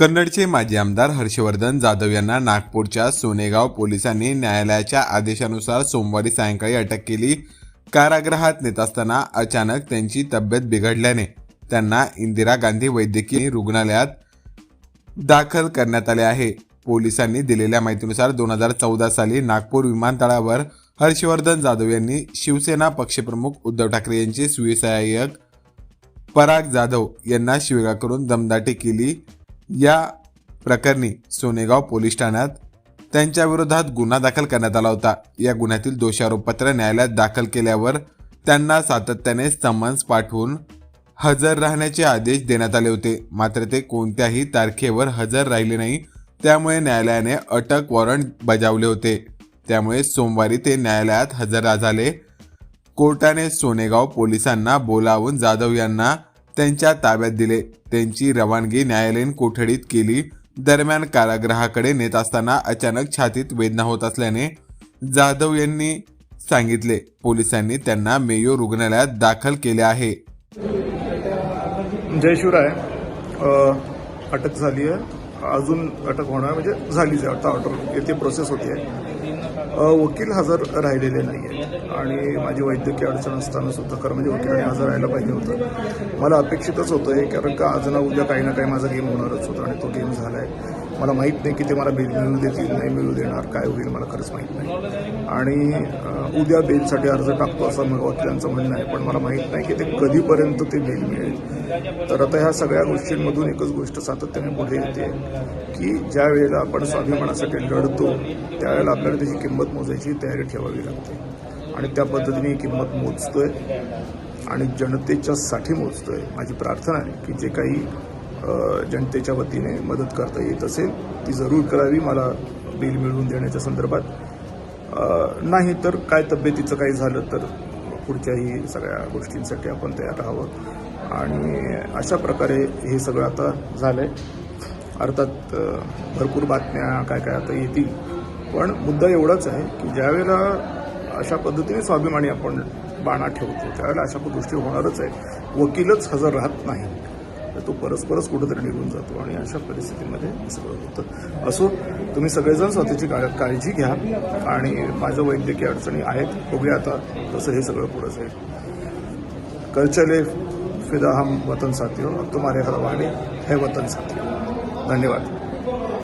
कन्नडचे माजी आमदार हर्षवर्धन जाधव यांना नागपूरच्या सोनेगाव पोलिसांनी न्यायालयाच्या आदेशानुसार सोमवारी सायंकाळी अटक केली. कारागृहात नेत असताना अचानक त्यांची तब्येत बिघडल्याने त्यांना इंदिरा गांधी वैद्यकीय रुग्णालयात दाखल करण्यात आले आहे. पोलिसांनी दिलेल्या माहितीनुसार दोन हजार चौदा साली नागपूर विमानतळावर हर्षवर्धन जाधव यांनी शिवसेना पक्षप्रमुख उद्धव ठाकरे यांचे सुविसहाय्यक पराग जाधव यांना शिवेगाळ करून दमदाटी केली. या प्रकरणी सोनेगाव पोलीस ठाण्यात त्यांच्या विरोधात गुन्हा दाखल करण्यात आला होता. या गुन्ह्यातील दोषारोपपत्र न्यायालयात दाखल केल्यावर त्यांना सातत्याने समन्स पाठवून हजर राहण्याचे आदेश देण्यात आले होते. मात्र ते कोणत्याही तारखेवर हजर राहिले नाही. त्यामुळे न्यायालयाने अटक वॉरंट बजावले होते. त्यामुळे सोमवारी ते न्यायालयात हजर झाले. कोर्टाने सोनेगाव पोलिसांना बोलावून जाधव यांना त्यांच्या ताब्यात दिले. त्यांची रवानगी न्यायालयीन कोठडीत केली. दरम्यान कारागृहाकडे नेत असताना अचानक छातीत वेदना होत असल्याने जाधव यांनी सांगितले. पोलिसांनी त्यांना मेयो रुग्णालयात दाखल केले आहे. जय शिवराय. अटक झाली आहे. अजून अटक होणार म्हणजे झालीच आहे. आता ऑर्डर येथे प्रोसेस होती आहे वकील हजर राहिलेले नाही आहेत आणि माझी वैद्यकीय अडचण असताना सुद्धा खरं म्हणजे वकिलाने हजर राहायला पाहिजे होतं. मला अपेक्षितच होतं हे कारण का आज ना उद्या काही ना काही माझा गेम होणारच होता आणि तो गेम झाला आहे मला माहीत नाही की ते मला बेल मिळू देतील नाही मिळू देणार काय होईल मला खरंच माहीत नाही. आणि उद्या बेलसाठी अर्ज टाकतो असं वकिलांचं म्हणणं आहे पण मला माहीत नाही की ते कधीपर्यंत ते बेल मिळेल. तर आता ह्या सगळ्या गोष्टींमधून एकच गोष्ट सातत्याने पुढे येते की ज्या वेळेला आपण स्वाभिमानासाठी लढतो त्यावेळेला आपल्याला त्याची किंमत मोजायची तयारी ठेवावी लागते. आणि त्या पद्धतीने किंमत मोजतोय आणि जनतेच्यासाठी मोजतोय. माझी प्रार्थना आहे की जे काही जनतेच्या वतीने मदत करता येत असेल ती जरूर करावी. मला बिल मिळवून देण्याच्या संदर्भात. नाही तर काय तब्येतीचं काही झालं तर पुढच्याही सगळ्या गोष्टींसाठी आपण तयार राहावं. आणि अशा प्रकारे हे सगळं आता झालं आहे अर्थात भरपूर बातम्या काय काय आता येतील. पण मुद्दा एवढाच आहे की ज्यावेळेला अशा पद्धतीने स्वाभिमानी आपण बाणा ठेवतो त्यावेळेला अशा गोष्टी होणारच आहे वकीलच हजर राहत नाही. तर तो परस्परच कुठंतरी निघून जातो आणि अशा परिस्थितीमध्ये सगळं होतं. असो तुम्ही सगळेजण स्वतःची काळ काळजी घ्या आणि माझ्या वैद्यकीय अडचणी आहेत बघूया आता तसं हे सगळं पुढं जाईल. कल्चरले फिदा हम वतन साथियों अब तुम्हारे हरवाणी है वतन साथी धन्यवाद.